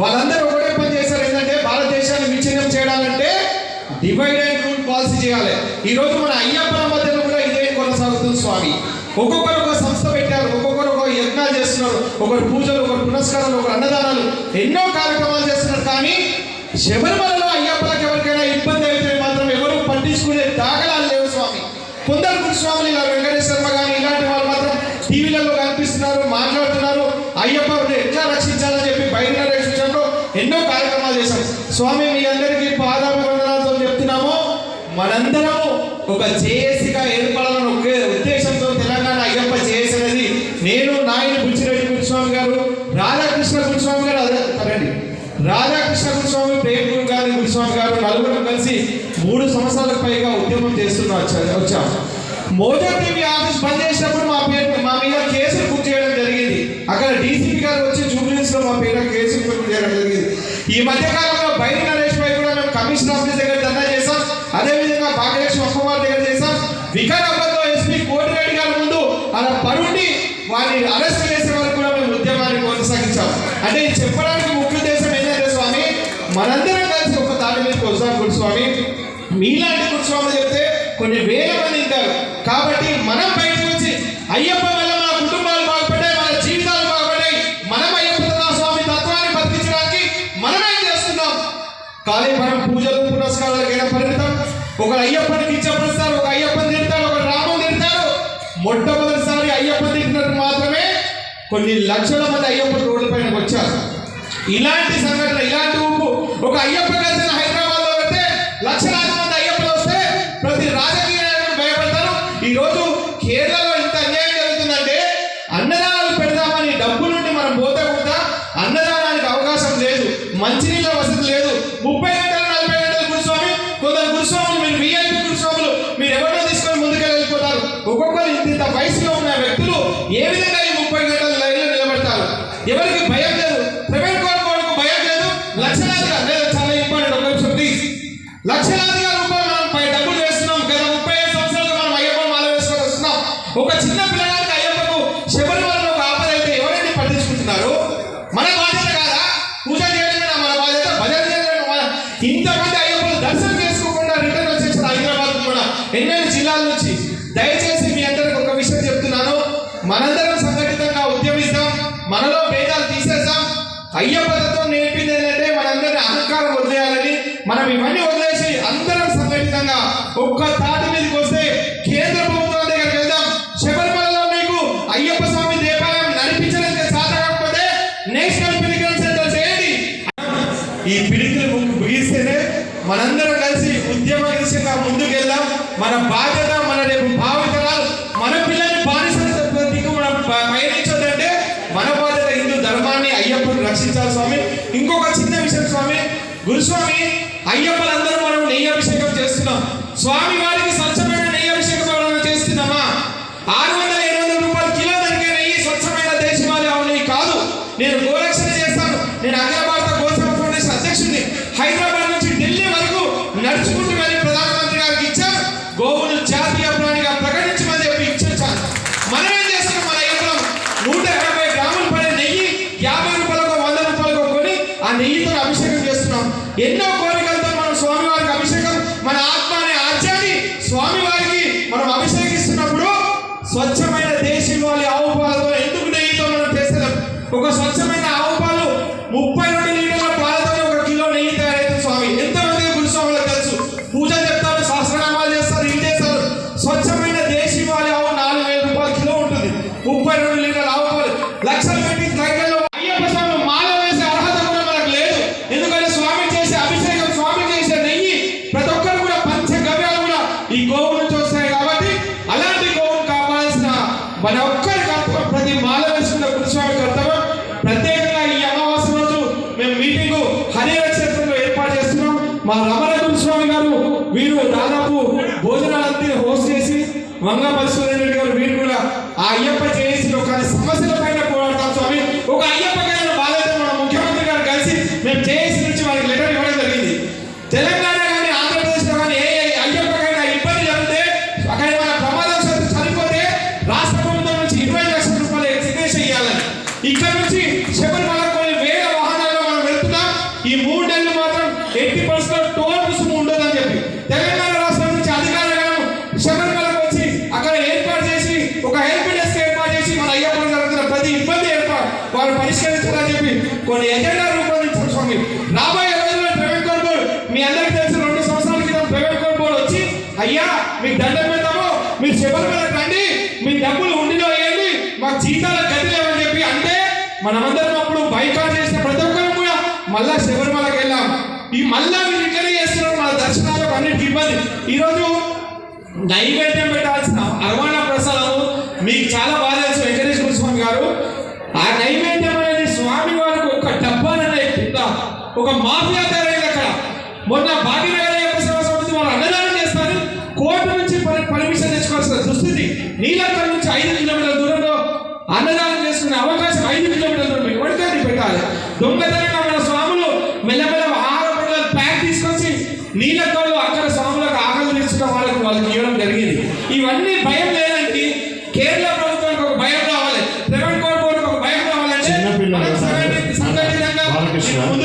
వాళ్ళందరూ ఒకటే పని చేశారు ఏంటంటే భారతదేశాన్ని విచ్ఛిన్నం చేయాలంటే డివైడ్ అండ్ రూల్ పాలసీ చేయాలి. ఈ రోజు మన అయ్యప్పల మధ్యలో కూడా ఇదే కొనసాగుతుంది స్వామి. ఒక్కొక్కరు ఒక సంస్థ పెట్టారు. ఒక్కొక్కరు ఒక యజ్ఞాలు చేస్తున్నారు. ఒకరు పూజలు ఒకరు పునస్కారాలు ఒకరు అన్నదానాలు. ఎన్నో కార్యక్రమాలు చేస్తున్నారు. కానీ శబరిమలలో అయ్యప్పలకు ఎవరికైనా ఇబ్బంది అయితే మాత్రం ఎవరు పట్టించుకునే దాఖలాలు లేవు స్వామి. కొందరు గురుస్వాములు ఇలా వెంకటేశ్వర కానీ ఇలాంటి వాళ్ళు మాత్రం టీవీలలో కనిపిస్తున్నారు మాట్లాడుతున్నారు. అయ్యప్ప ఎట్లా రక్షణ చెప్పి బయట విషయంలో ఎన్నో కార్యక్రమాలు చేశాం స్వామి మీ అందరికీ పాదాభివందనాలతో చెప్తున్నాము. మనందరము ఒక జేఏసీగా ఏర్పడాలని ఒకే ఉద్దేశంతో తెలంగాణ అయ్యప్ప జేఏసీ అనేది నేను నాయని బుచ్చిరెడ్డి గురుస్వామి గారు రాధాకృష్ణ గురుస్వామి గారు అదే రాధాకృష్ణ గురుస్వామి ప్రేమ గారి గురుస్వామి గారు నలుగురు కలిసి మూడు సంవత్సరాలకు పైగా ఉద్యమం చేస్తున్నా వచ్చాం మోజో టీవీ ఆఫీస్ బంద్ చేసినప్పుడు మా పేరు మా మీద కేసులు బుక్ చేయడం జరిగింది. అక్కడ డీసీపీ గారు వచ్చి జూబ్లీస్లో మా పేరు కేసులు బుక్ చేయడం జరిగింది. ఈ మధ్య కాలంలో బైరి నరేష్ పై కూడా మేము కమిషనర్ ఆఫీస్ దగ్గర ధర్నా చేశాం అదే విధంగా భాగ్యలక్ష్మి అమ్మవారి దగ్గర చేశాం వికారాబాద్లో ఎస్పీ కోటిరెడ్డి గారి ముందు అలా పరుండి వారిని అరెస్ట్ చేసే వరకు కూడా మేము ఉద్యమాన్ని కొనసాగించాం అంటే చెప్పడానికి ముఖ్య ఉద్దేశం ఏంటంటే స్వామి? మనందరం కలిసి ఒక తాటి మీద వస్తాం గురుస్వామి మీలాంటి గురుస్వామి చెప్తే కొన్ని వేల మంది ఉంటారు. కాబట్టి మనం బయటకు వచ్చి అయ్యప్ప వల్ల కానీ మనం పూజలు అయిన పరిమితం ఒకరు అయ్యప్పని కించపరుస్తారు ఒక అయ్యప్పని తిడతారు ఒక రామం తిడతారు మొట్టమొదటిసారి అయ్యప్పని తిట్టినట్టు మాత్రమే కొన్ని లక్షల మంది అయ్యప్ప రోడ్ల పైన వచ్చారు. ఇలాంటి సంఘటన ఇలాంటి ఊపు. ఒక అయ్యప్ప కలిసిన హైదరాబాద్లో పెడితే లక్షలాది మంది అయ్యప్పలు వస్తే ప్రతి రాజకీయ నాయకుడు భయపడతారు. ఈ మనందరం సంఘటితంగా ఉద్యమిస్తాం మనలో భేదాలు తీసేస్తాం. అయ్యప్పలతో నేర్పింది ఏంటంటే మనందరినీ అహంకారం వదిలేయాలని మనం ఇవన్నీ వదిలేసి అందరం సంఘటితంగా ఒక్క తాటి మీదకి వస్తే కేంద్ర ప్రభుత్వం దగ్గరికి వెళ్దాం. శబరిమలలో మీకు అయ్యప్ప స్వామి దేవాలయం నడిపించడానికి సాధ నేషనల్ పిలికల్ సెంటర్ చేయండి. ఈ పిలికలు ముందు ముగిస్తేనే మనందరం కలిసి ఉద్యమ దిశగా ముందుకెళ్దాం. మన బాధ్యత అయ్యప్పని స్వామి. ఇంకొక చిన్న విషయం స్వామి. గురుస్వామి అయ్యప్పలందరూ మనం నెయ్యి అభిషేకం చేస్తున్నాం. స్వామి వారికి స్వచ్ఛమైన నెయ్యి అభిషేకం చేస్తున్నామా ఆరు వందల ఇరవై వందల రూపాయలు కిలో దొరికే నెయ్యి స్వచ్ఛమైన దేశమాలి ఆవు కాదు. నేను గోరక్షణ చేస్తాను. నేను అఖిల ఎన్నో కోరికలతో మనం స్వామివారికి అభిషేకం మన ఆత్మ అనే ఆర్యాన్ని స్వామివారికి మనం అభిషేకిస్తున్నప్పుడు స్వచ్ఛ హరిహర క్షేత్రంలో ఏర్పాటు చేస్తున్నాం. మా రమణ గురుస్వామి గారు వీరు దాదాపు భోజనాలంతా హోస్ట్ చేసి మంగా మధుసూదన్ రెడ్డి గారు వీరు కూడా ఆ అయ్యప్ప చేసి ఒక సమస్యల పైన పోరాడతాం స్వామి. ఒక అయ్యప్ప ఒక హెల్ప్ డెస్క్ ఏర్పాటు చేసి మన అయ్యప్ప జరుగుతున్న ప్రతి ఇబ్బంది ఏర్పాటు వారు పరిష్కరించాలని చెప్పి కొన్ని ఎజెండా రూపొందించారు స్వామి. రాబోయే రోజుల్లో ప్రైవేట్ కోర్ మీ అందరికీ తెలిసి రెండు సంవత్సరాల క్రితం ప్రైవేట్ కోర్ వచ్చి అయ్యా మీకు దండం పెడతాము మీరు మీద రండి మీ డబ్బులు ఉండిలో వేయండి మాకు జీతాల గతి లేవని చెప్పి అంటే మనమందరం అప్పుడు బైకాట్ చేసిన ప్రతి ఒక్కరు కూడా మళ్ళా శబరిమలకి వెళ్ళాం. ఈ మళ్ళా మీరు ఇక్కడే చేస్తున్నారు మన దర్శనాలకు అన్నిటికీ ఇబ్బంది. ఈరోజు నైవేద్యం పెట్టాల్సిన అరవాణ మీకు చాలా బాధ తెలుసు వెంకటేశ్వర స్వామి గారు. ఆ నైవేద్యం అనేది స్వామి వారికి ఒక డబ్బాననే కింద ఒక మాఫియా తయారైంది అక్కడ. మొన్న భాగ్యనగర యొక్క సేవా సమితి వాళ్ళు అన్నదానం చేస్తారు. కోర్టు నుంచి పర్మిషన్ తెచ్చుకోవాల్సిన దుస్థితి. నీలక్కల నుంచి ఐదు కిలోమీటర్ల దూరంలో అన్నదానం చేసుకునే అవకాశం ఐదు కిలోమీటర్ల దూరం ఎవరికైనా పెట్టాలి. దొంగతనం Krishna.